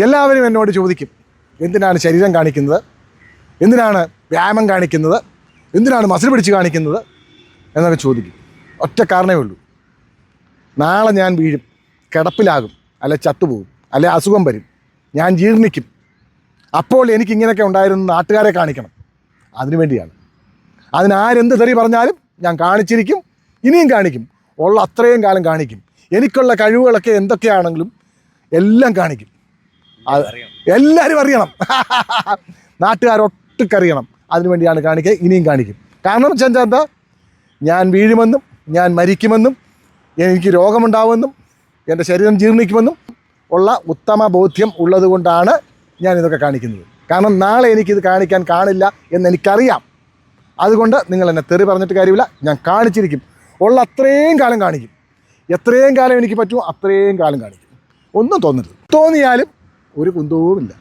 എല്ലാവരും എന്നോട് ചോദിക്കും എന്തിനാണ് ശരീരം കാണിക്കുന്നത്? എന്തിനാണ് വ്യായാമം കാണിക്കുന്നത്? എന്തിനാണ് മസിൽ പിടിച്ച് കാണിക്കുന്നത്? എന്നൊക്കെ ചോദിക്കും. ഒറ്റ കാരണമേ ഉള്ളൂ. നാളെ ഞാൻ വീഴും കിടപ്പിലാകും അല്ലെ ചത്തുപോകും അല്ലെ അസുഖം വരും. ഞാൻ ജീർണിക്കും. അപ്പോൾ എനിക്ക് ഇങ്ങനെയൊക്കെ ഉണ്ടായിരുന്ന നാട്ടുകാരെ കാണിക്കണം. അതിനു വേണ്ടിയാണ്. അതിനാരെന്ത് തെറി പറഞ്ഞാലും ഞാൻ കാണിച്ചിരിക്കും ഇനിയും കാണിക്കും. ഉള്ള അത്രയും കാലം കാണിക്കും. എനിക്കുള്ള കഴിവുകളൊക്കെ എന്തൊക്കെയാണെങ്കിലും എല്ലാം കാണിക്കും. എല്ലാവരും അറിയണം. നാട്ടുകാരൊട്ടുക്കറിയണം. അതിനു വേണ്ടിയാണ് കാണിക്കുക. ഇനിയും കാണിക്കും. കാരണം വെച്ചാൽ എന്താ? ഞാൻ വീഴുമെന്നും ഞാൻ മരിക്കുമെന്നും എനിക്ക് രോഗമുണ്ടാവുമെന്നും എന്റെ ശരീരം ജീർണിക്കുമെന്നും ഉള്ള ഉത്തമ ബോധ്യം ഉള്ളതുകൊണ്ടാണ് ഞാൻ ഇതൊക്കെ കാണിക്കുന്നത്. കാരണം നാളെ എനിക്കിത് കാണിക്കാൻ കാണില്ല എന്ന് എനിക്കറിയാം. അതുകൊണ്ട് നിങ്ങൾ എന്നെ തെറി പറഞ്ഞിട്ട് കാര്യമില്ല. ഞാൻ കാണിച്ചിരിക്കും. ഉള്ള അത്രയും കാലം കാണിക്കും. എത്രയും കാലം എനിക്ക് പറ്റുമോ? അത്രയും കാലം കാണിക്കും. ഒന്നും തോന്നരുത്. തോന്നിയാലും ഒരു കുന്തവുമില്ല.